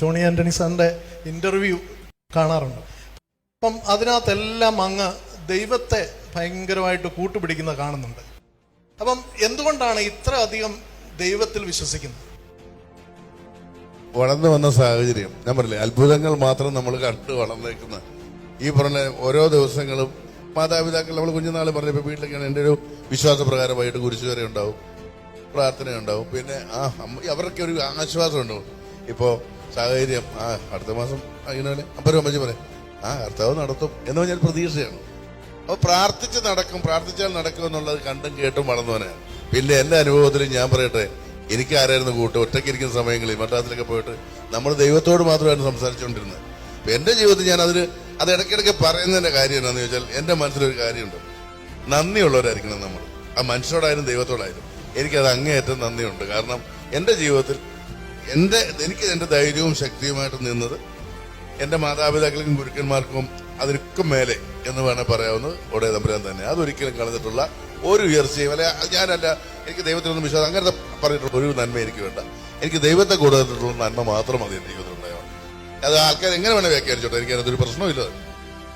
ജോണി ആന്റണി സാറിന്റെ ഇന്റർവ്യൂ കാണാറുണ്ട്. അപ്പം അതിനകത്തെല്ലാം അങ്ങ് ദൈവത്തെ ഭയങ്കരമായിട്ട് കൂട്ടുപിടിക്കുന്ന കാണുന്നുണ്ട്. അപ്പം എന്തുകൊണ്ടാണ് ഇത്ര അധികം ദൈവത്തിൽ വിശ്വസിക്കുന്നത്? വളർന്നു വന്ന സാഹചര്യം ഞാൻ പറഞ്ഞില്ലേ അത്ഭുതങ്ങൾ മാത്രം നമ്മൾ കണ്ട് വളർന്നേക്കുന്ന ഈ പറഞ്ഞ ഓരോ ദിവസങ്ങളും മാതാപിതാക്കൾ നമ്മൾ കുഞ്ഞുനാൾ പറഞ്ഞപ്പോൾ വീട്ടിലൊക്കെയാണ് എന്റെ ഒരു വിശ്വാസപ്രകാരം കുരിശുവരെ കുരിശു വരെ ഉണ്ടാവും പ്രാർത്ഥന ഉണ്ടാവും പിന്നെ ആ അവർക്ക് ഒരു ആശ്വാസം ഉണ്ടാവും. ഇപ്പോ സാഹചര്യം. ആ അടുത്ത മാസം ഇങ്ങനെ അമ്പരം അമ്മച്ചി പറയും ആ കർത്താവ് നടത്തും എന്ന് പറഞ്ഞാൽ പ്രതീക്ഷയാണ്. അപ്പോൾ പ്രാർത്ഥിച്ച് നടക്കും പ്രാർത്ഥിച്ചാൽ നടക്കും എന്നുള്ളത് കണ്ടും കേട്ടും വളർന്നവനാണ് പിന്നെ എന്റെ അനുഭവത്തിലും ഞാൻ പറയട്ടെ എനിക്ക് ആരായിരുന്നു കൂട്ട്? ഒറ്റയ്ക്ക് ഇരിക്കുന്ന സമയങ്ങളിൽ മദ്രാസിലൊക്കെ പോയിട്ട് നമ്മൾ ദൈവത്തോട് മാത്രമായിരുന്നു സംസാരിച്ചുകൊണ്ടിരുന്നത്. അപ്പൊ എന്റെ ജീവിതത്തിൽ ഞാൻ അതിന് അത് ഇടയ്ക്കിടയ്ക്ക് പറയുന്നതിന്റെ കാര്യം എന്താണെന്ന് ചോദിച്ചാൽ എന്റെ മനസ്സിലൊരു കാര്യമുണ്ട്. നന്ദിയുള്ളവരായിരിക്കണം നമ്മൾ. ആ മനുഷ്യരോടായാലും ദൈവത്തോടായാലും എനിക്കത് അങ്ങേയറ്റം നന്ദിയുണ്ട്. കാരണം എന്റെ ജീവിതത്തിൽ എന്റെ എനിക്ക് എന്റെ ധൈര്യവും ശക്തിയുമായിട്ട് നിന്നത് എന്റെ മാതാപിതാക്കൾക്കും ഗുരുക്കന്മാർക്കും അതിനൊക്കെ മേലെ എന്ന് വേണേൽ പറയാവുന്നത് ഒടേ തമ്പുരാൻ തന്നെ. അതൊരിക്കലും കളഞ്ഞിട്ടുള്ള ഒരു ഉയർച്ചയും അല്ലെ ഞാനല്ല എനിക്ക് ദൈവത്തിനൊന്നും വിശ്വാസം അങ്ങനത്തെ പറഞ്ഞിട്ടുള്ള ഒരു നന്മ എനിക്ക് വേണ്ട. എനിക്ക് ദൈവത്തെ കൂടുതലുള്ള നന്മ മാത്രം മതി എന്റെ ജീവിതത്തിൽ ഉണ്ടായത് അത് ആൾക്കാർ എങ്ങനെ വേണേൽ വ്യാഖ്യാനിച്ചോട്ടെ? എനിക്ക് അതിനൊരു പ്രശ്നമില്ല